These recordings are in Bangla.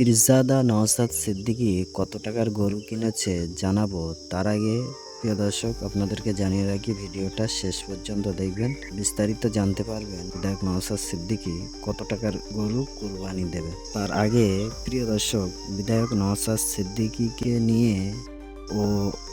পীরজাদা নওসাদ সিদ্দিকী কত টাকার গরু কিনেছে জানাব তার আগে, প্রিয় দর্শক, আপনাদেরকে জানিয়ে রাখি, ভিডিওটা শেষ পর্যন্ত দেখবেন। বিস্তারিত জানতে পারবেন বিধায়ক নওসাদ সিদ্দিকী কত টাকার গরু কুরবানি দেবে। তার আগে, প্রিয় দর্শক, বিধায়ক নওসাদ সিদ্দিকীকে নিয়ে ও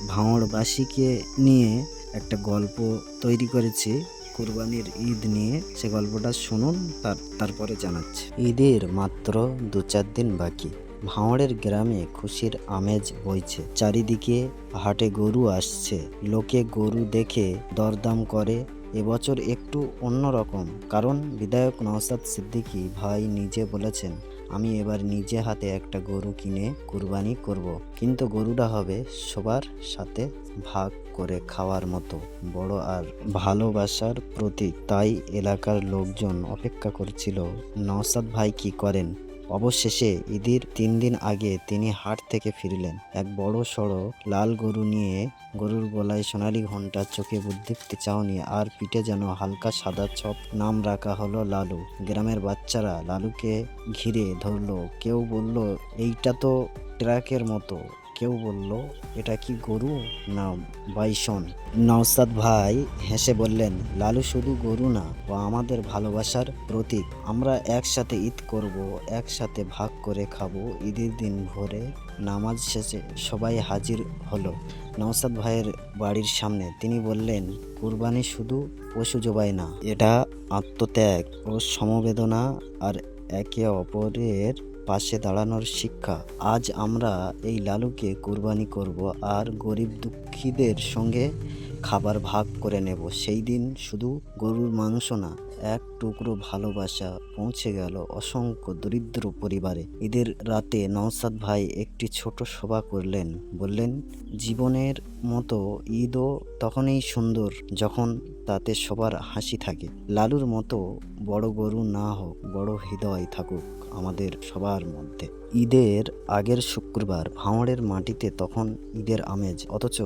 ভাঁড়বাসীকে নিয়ে একটা গল্প তৈরি করেছি। কুরবানির ঈদ নিয়ে সে গল্পটা শুনুন, তার, তারপরে জানাচ্ছে। ঈদের মাত্র দু চার দিন বাকি। ভাঁড়ের গ্রামে খুশির আমেজ বইছে। চারিদিকে হাটে গরু আসছে। লোকে গরু দেখে দরদাম করে। এবছর একটু অন্যরকম। কারণ বিধায়ক নওসাদ সিদ্দিকী ভাই নিজে বলেছেন আমি এবার নিজে হাতে একটা গরু কিনে কুরবানি করব। কিন্তু গরুটা হবে সবার সাথে ভাগ করে খাওয়ার মতো, বড় আর ভালোবাসার প্রতীক তাই এলাকার লোকজন অপেক্ষা করছিল নওসাদ ভাই কি করেন অবশেষে ঈদের তিন দিন আগে তিনি হাট থেকে ফিরলেন। এক বড় সড়ো লাল গরু নিয়ে গরুর গলায় সোনালি ঘণ্টা, চোখে বুদ্ধিপ্তি চাওনি আর পিঠে যেন হালকা সাদা ছপ নাম রাখা হলো লালু। গ্রামের বাচ্চারা লালুকে ঘিরে ধরল। কেউ বলল, এইটা তো ট্রাকের মতো। কেউ বলল, এটা কি গরু না বাইসন? নওসাদ ভাই হেসে বললেন, লালু শুধু গরু না, ও আমাদের ভালোবাসার প্রতীক। আমরা একসাথে ঈদ করব, একসাথে ভাগ করে খাব, ঈদের দিন ভোরে নামাজ শেষে সবাই হাজির হলো। নওসাদ ভাইয়ের বাড়ির সামনে তিনি বললেন, কুরবানি শুধু পশু জবাই না, এটা আত্মত্যাগ ও সমবেদনা আর একে অপরের পাশে দাঁড়ানোর শিক্ষা। আজ আমরা এই লালুকে কুরবানি করব আর গরিব দুঃখীদের সঙ্গে খাবার ভাগ করে নেব। সেই দিন শুধু গরুর মাংস না, এক টুকরো ভালোবাসা পৌঁছে গেল অসংখ্য দরিদ্র পরিবারে। ঈদের রাতে নওসাদ ভাই একটি ছোট সভা করলেন। বললেন, জীবনের মতো ঈদও তখনই সুন্দর যখন তাতে সবার হাসি থাকে। লালুর মতো বড় গরু না হোক, বড় হৃদয় থাকুক আমাদের সবার মধ্যে। ঈদের আগের শুক্রবার ভাঁড়ের মাটিতে তখন ঈদের আমেজ। অথচ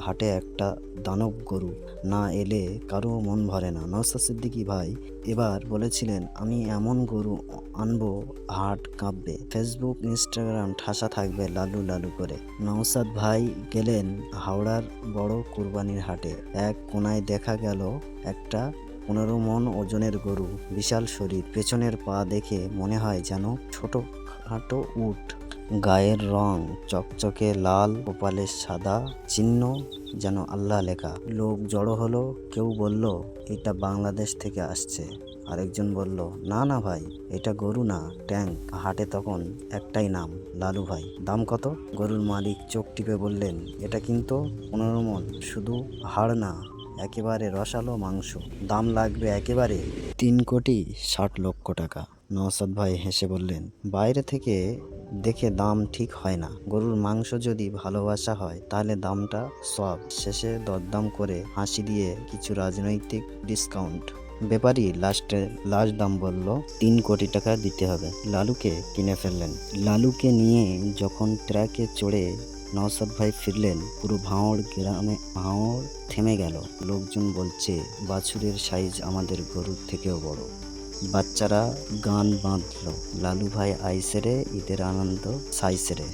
হাটে একটা দানব গরু না এলে কারও মন ভরে না। নওসাদ সিদ্দিকী ভাই এবার বলেছিলেন, আমি এমন গরু আনব, হাট কাঁপবে। ফেসবুক, ইনস্টাগ্রাম ঠাসা থাকবে লালু লালু করে। নওসাদ ভাই গেলেন হাওড়ার বড় কুরবানির হাটে। এক কোনায় দেখা গেল একটা পনেরো মন ওজনের গরু, বিশাল শরীর। পেছনের পা দেখে মনে হয় যেন ছোট খাটো উট। গায়ের রং চকচকে লাল, কপালে সাদা চিহ্ন যেন আল্লাহ লেখা। লোক জড়ো হলো, কেউ বলল, এটা বাংলাদেশ থেকে আসছে। আরেকজন বলল, না না ভাই, এটা গরু না, ট্যাঙ্ক। হাটে তখন একটাই নাম, লালু ভাই। দাম কত? গরুর মালিক চোখ টিপে বললেন, এটা কিন্তু পনেরো মন, শুধু হাড় না, একেবারে রসালো মাংস। দাম লাগবে একেবারে তিন কোটি ষাট লক্ষ টাকা। নওসাদ ভাই হেসে বললেন, বাইরে থেকে দেখে দাম ঠিক হয় না। গরুর মাংস যদি ভালোবাসা হয়, তাহলে দামটা সব। শেষে দরদাম করে হাসি দিয়ে কিছু রাজনৈতিক ডিসকাউন্ট ব্যাপারী লাস্টে, লাস্ট দাম বলল, তিন কোটি টাকা দিতে হবে। লালুকে কিনে ফেললেন। লালুকে নিয়ে যখন ট্রাকে চড়ে নওসাদ ভাই ফিরলেন, পুরো ভাঁড় গ্রামে, ভাঁড় থেমে গেল। লোকজন বলছে, বাছুরের সাইজ আমাদের গরুর থেকেও বড়। বাচ্চারা গান বাঁধল। লালু ভাই আইসেরে, ঈদের আনন্দ সাইসেরে।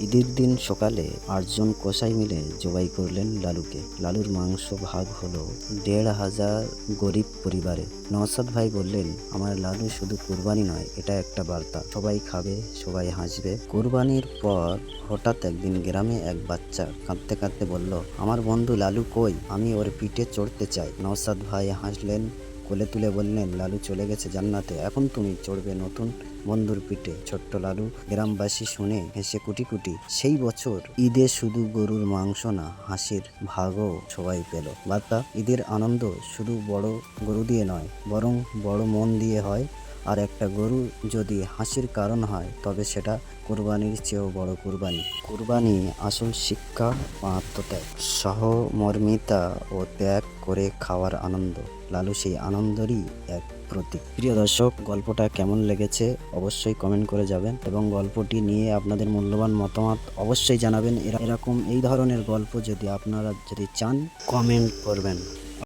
ঈদের দিন সকালে আটজন কষাই মিলে জবাই করলেন লালুকে। লালুর মাংস ভাগ হলো দেড় হাজার গরিব পরিবারে। নওসাদ ভাই বললেন, আমার লালু শুধু কুরবানি নয়, এটা একটা বার্তা। সবাই খাবে, সবাই হাসবে। কুরবানির পর হঠাৎ একদিন গ্রামে এক বাচ্চা কাঁদতে কাঁদতে বলল, আমার বন্ধু লালু কই? আমি ওর পিঠে চড়তে চাই। নওসাদ ভাই হাসলেন কোলে তুলে বললেন, লালু চলে গেছে জান্নাতে। এখন তুমি চড়বে নতুন বন্ধুর পিঠে। ছোট্ট লালু গ্রামবাসী শুনে হেসে কুটি কুটি, সেই বছর ঈদে শুধু গরুর মাংস না, হাসির ভাগও সবাই পেল। বার্তা, ঈদের আনন্দ শুধু বড় গরু দিয়ে নয়, বরং বড় মন দিয়ে হয় আর একটা গরু যদি হাসির কারণ হয়, তবে সেটা কুরবানির চেয়েও বড় কুরবানি। কুরবানি আসল শিক্ষা ও আত্মত্যাগ। সহমর্মিতা ও ত্যাগ করে খাওয়ার আনন্দ। লালু সেই আনন্দেরই এক প্রতীক। প্রিয় দর্শক, গল্পটা কেমন লেগেছে অবশ্যই কমেন্ট করে যাবেন এবং গল্পটি নিয়ে আপনাদের মূল্যবান মতামত অবশ্যই জানাবেন। এরা- এরকম এই ধরনের গল্প যদি আপনারা যদি চান কমেন্ট করবেন।